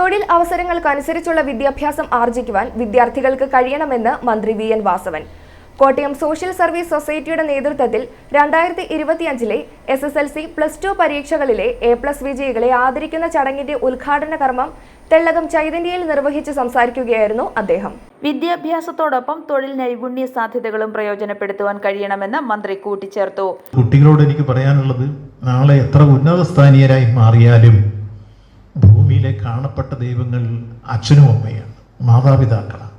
തൊഴിൽ അവസരങ്ങൾക്കനുസരിച്ചുള്ള വിദ്യാഭ്യാസം ആർജിക്കുവാൻ വിദ്യാർത്ഥികൾക്ക് കഴിയണമെന്ന് മന്ത്രി V N Vasavan. Kottayam social service സൊസൈറ്റിയുടെ നേതൃത്വത്തിൽ രണ്ടായിരത്തി ഇരുപത്തിയഞ്ചിലെ S S L C plus two പരീക്ഷകളിലെ A plus വിജയികളെ ആദരിക്കുന്ന ചടങ്ങിന്റെ ഉദ്ഘാടന കർമ്മം തെള്ളകം ചൈതന്യയിൽ നിർവഹിച്ച് സംസാരിക്കുകയായിരുന്നു അദ്ദേഹം. വിദ്യാഭ്യാസത്തോടൊപ്പം തൊഴിൽ നൈപുണ്യ സാധ്യതകളും പ്രയോജനപ്പെടുത്തുവാൻ കഴിയണമെന്ന് മന്ത്രി കൂട്ടിച്ചേർത്തു. കുട്ടികളോട് എനിക്ക് പറയാനുള്ളത് നാളെ എത്ര ഉന്നതസ്ഥാനീയരായി മാറിയാലും കാണപ്പെട്ട ദൈവങ്ങൾ അച്ഛനും അമ്മയാണ് മാതാപിതാക്കളാണ്.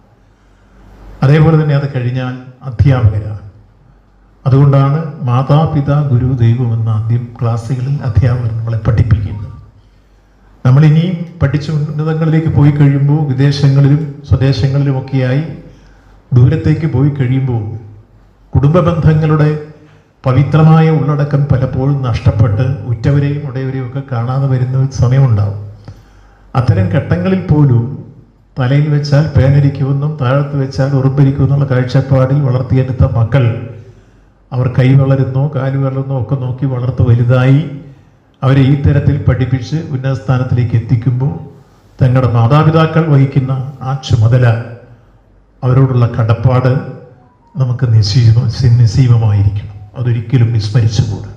അതേപോലെ തന്നെ അത് കഴിഞ്ഞാൽ അധ്യാപകരാണ്. അതുകൊണ്ടാണ് മാതാപിതാ ഗുരു ദൈവം എന്ന ആദ്യം ക്ലാസ്സുകളിൽ അധ്യാപകർ നമ്മളെ പഠിപ്പിക്കുന്നത്. നമ്മൾ ഇനിയും പഠിച്ച് ഉന്നതങ്ങളിലേക്ക് പോയി കഴിയുമ്പോൾ വിദേശങ്ങളിലും സ്വദേശങ്ങളിലുമൊക്കെയായി ദൂരത്തേക്ക് പോയി കഴിയുമ്പോൾ കുടുംബ ബന്ധങ്ങളുടെ പവിത്രമായ ഉള്ളടക്കം പലപ്പോഴും നഷ്ടപ്പെട്ട് ഉറ്റവരെയും ഉടയവരെയും ഒക്കെ കാണാതെ വരുന്ന സമയമുണ്ടാവും. അത്തരം ഘട്ടങ്ങളിൽ പോലും തലയിൽ വെച്ചാൽ പേനരിക്കുമെന്നും താഴത്ത് വെച്ചാൽ ഉറുമ്പരിക്കുമെന്നുള്ള കാഴ്ചപ്പാടിൽ വളർത്തിയെടുത്ത മക്കൾ അവർ കൈ വളരുന്നോ കാൽ വളരുന്നോ ഒക്കെ നോക്കി വളർത്ത് വലുതായി അവരെ ഈ തരത്തിൽ പഠിപ്പിച്ച് ഉന്നത സ്ഥാനത്തിലേക്ക് എത്തിക്കുമ്പോൾ തങ്ങളുടെ മാതാപിതാക്കൾ വഹിക്കുന്ന ആ ചുമതല അവരോടുള്ള കടപ്പാട് നമുക്ക് നിശ്ചീമ നിസ്സീമമായിരിക്കണം അതൊരിക്കലും വിസ്മരിച്ചുകൂടാ.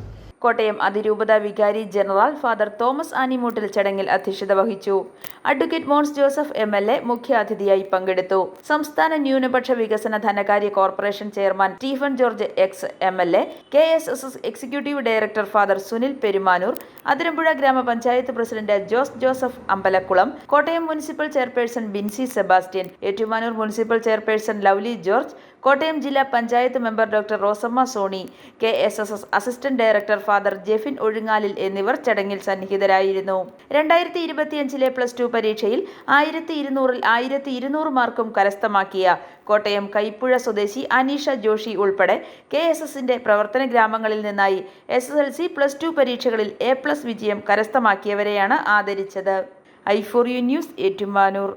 കോട്ടയം അതിരൂപത വികാരി ജനറൽ ഫാദർ തോമസ് ആനിമൂട്ടിൽ ചടങ്ങിൽ അധ്യക്ഷത വഹിച്ചു. Advocate Mons Joseph M L A മുഖ്യാതിഥിയായി പങ്കെടുത്തു. സംസ്ഥാന ന്യൂനപക്ഷ വികസന ധനകാര്യ corporation chairman Stephen George ex M L A K S S S executive director father Sunil Perumanoor Athirampuzha grama panchayat president Jose Joseph Ambalakkulam Kottayam municipal chairperson Binsy Sebastian Ettumanoor municipal chairperson Lovely George Kottayam ജില്ലാ panchayat member doctor Rosamma Sony K S S S assistant director father Jefin Ozhungalil എന്നിവർ ചടങ്ങിൽ സന്നിഹിതരായിരുന്നു. രണ്ടായിരത്തി ഇരുപത്തിയഞ്ചിലെ plus two പരീക്ഷയിൽ ആയിരത്തി ഇരുന്നൂറിൽ ആയിരത്തി ഇരുന്നൂറ് മാർക്കും കരസ്ഥമാക്കിയ കോട്ടയം കൈപ്പുഴ സ്വദേശി അനീഷ ജോഷി ഉൾപ്പെടെ കെ എസ് എസിന്റെ പ്രവർത്തന ഗ്രാമങ്ങളിൽ നിന്നായി S S L C plus two പരീക്ഷകളിൽ എ പ്ലസ് വിജയം കരസ്ഥമാക്കിയവരെയാണ് ആദരിച്ചത്. I for U news Ettumanoor.